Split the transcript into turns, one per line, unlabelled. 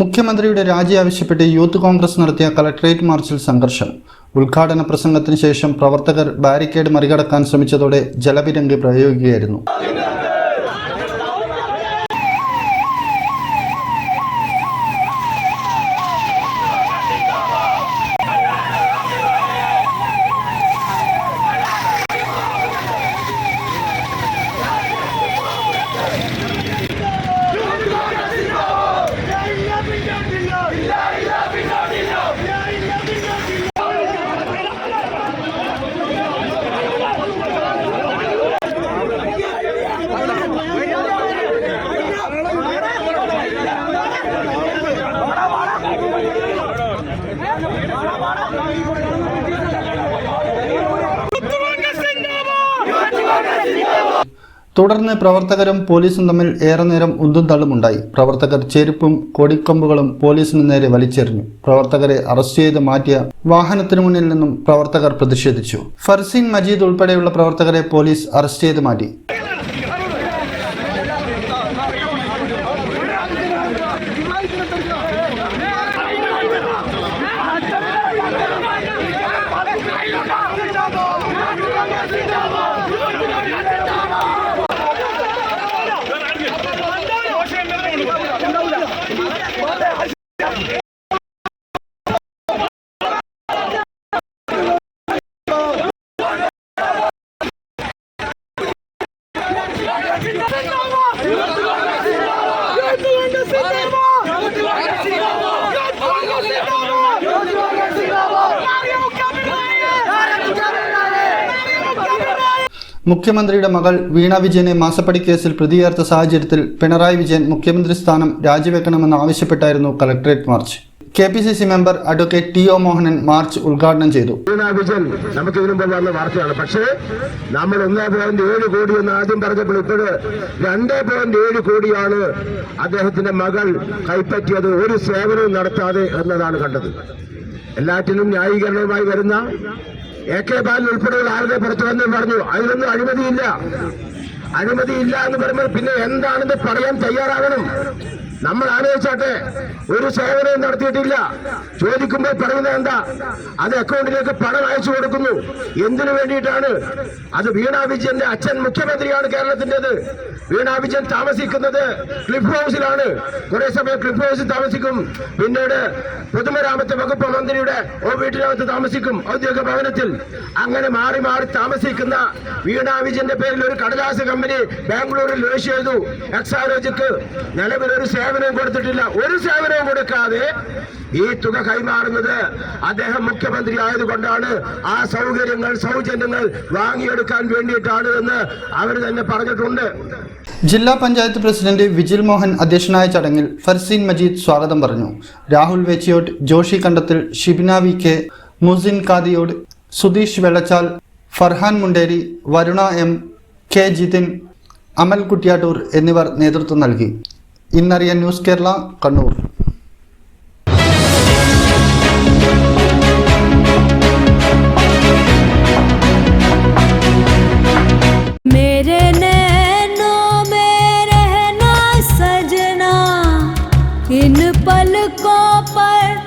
മുഖ്യമന്ത്രിയുടെ രാജി ആവശ്യപ്പെട്ട് യൂത്ത് കോൺഗ്രസ് നടത്തിയ കളക്ടറേറ്റ് മാർച്ചിൽ സംഘർഷം. ഉദ്ഘാടന പ്രസംഗത്തിന് ശേഷം പ്രവർത്തകർ ബാരിക്കേഡ് മറികടക്കാൻ ശ്രമിച്ചതോടെ ജലപിരങ്കി പ്രയോഗിക്കുകയായിരുന്നു. തുടർന്ന് പ്രവർത്തകരും പോലീസും തമ്മിൽ ഏറെ നേരം ഉന്തും തള്ളുമുണ്ടായി പ്രവർത്തകർ ചെരുപ്പും കൊടിക്കമ്പുകളും പോലീസിന് നേരെ വലിച്ചെറിഞ്ഞു. പ്രവർത്തകരെ അറസ്റ്റ് ചെയ്ത് മാറ്റിയ വാഹനത്തിനു മുന്നിൽ നിന്നും പ്രവർത്തകർ പ്രതിഷേധിച്ചു. ഫർസീൻ മജീദ് ഉൾപ്പെടെയുള്ള പ്രവർത്തകരെ പോലീസ് അറസ്റ്റ് ചെയ്ത് മാറ്റി. മുഖ്യമന്ത്രിയുടെ മകൾ വീണ വിജയനെ മാസപ്പടി കേസിൽ പ്രതിയേർത്ത സാഹചര്യത്തിൽ പിണറായി വിജയൻ മുഖ്യമന്ത്രി സ്ഥാനം രാജിവെക്കണമെന്ന് ആവശ്യപ്പെട്ടായിരുന്നു collectorate march. K P C C member advocate T O Mohanan march ഉദ്ഘാടനം ചെയ്തു.
നമുക്ക് വാർത്തയാണ്. പക്ഷേ നമ്മൾ ഒന്നേ പോയിന്റ് ഏഴ് കോടി എന്ന് ആദ്യം പറഞ്ഞപ്പോൾ ഇപ്പോൾ രണ്ടേ പോയിന്റ് ഏഴ് കോടിയാണ് അദ്ദേഹത്തിന്റെ മകൾ കൈപ്പറ്റിയത്. ഒരു സേവനവും നടത്താതെ എന്നതാണ് കണ്ടത്. എല്ലാറ്റിനും ന്യായീകരണവുമായി വരുന്ന എ കെ ബാലൻ ഉൾപ്പെടെയുള്ള ആളുകളെ പുറത്തു പറഞ്ഞു അതിനൊന്നും അഴിമതിയില്ല അഴിമതിയില്ല എന്ന് പറയുമ്പോൾ പിന്നെ എന്താണെന്ന് പറയാൻ തയ്യാറാകണം. നമ്മൾ ആലോചിച്ചാട്ടെ ഒരു സേവനവും നടത്തിയിട്ടില്ല. ചോദിക്കുമ്പോൾ പറയുന്നത് എന്താ? അത് അക്കൗണ്ടിലേക്ക് പണം അയച്ചു കൊടുക്കുന്നു. എന്തിനു വേണ്ടിയിട്ടാണ്? അത് വീണ വിജയന്റെ അച്ഛൻ മുഖ്യമന്ത്രിയാണ് കേരളത്തിന്റെത്. വീണ വിജയൻ താമസിക്കുന്നത് ക്ലിഫ് ഹൗസിലാണ്. കുറെ സമയം ക്ലിഫ് ഹൗസിൽ താമസിക്കും. പിന്നീട് പൊതുമരാമത്ത് വകുപ്പ് മന്ത്രിയുടെ വീട്ടിനകത്ത് താമസിക്കും ഔദ്യോഗിക ഭവനത്തിൽ. അങ്ങനെ മാറി മാറി താമസിക്കുന്ന വീണ വിജയന്റെ പേരിൽ ഒരു കടലാസ് കമ്പനി ബാംഗ്ലൂരിൽ രജിസ്റ്റർ ചെയ്തു. എക്സാലോജിക്ക് നിലവിൽ ഒരു സേവനവും കൊടുത്തിട്ടില്ല. ഒരു സേവനവും കൊടുക്കാതെ ഈ തുക കൈമാറുന്നത് അദ്ദേഹം മുഖ്യമന്ത്രി ആയതുകൊണ്ടാണ് ആ സൗകര്യങ്ങൾ സൗജന്യങ്ങൾ വാങ്ങിയെടുക്കാൻ വേണ്ടിയിട്ടാണ് എന്ന് അവർ തന്നെ പറഞ്ഞിട്ടുണ്ട്.
ജില്ലാ പഞ്ചായത്ത് പ്രസിഡന്റ് വിജിൽ മോഹൻ അധ്യക്ഷനായ ചടങ്ങിൽ ഫർസീൻ മജീദ് സ്വാഗതം പറഞ്ഞു. Rahul Vechiyot Joshi Kandathil Shibina V K Musin Kadiyod Sudheesh Vellachal Farhan Munderi Varuna M K Jithin Amal Kuttiyattoor എന്നിവർ നേതൃത്വം നൽകി. ഇന്നറിയാൻ ന്യൂസ് കേരള കണ്ണൂർ
मेरे नैनों में रहना सजना इन पलकों पर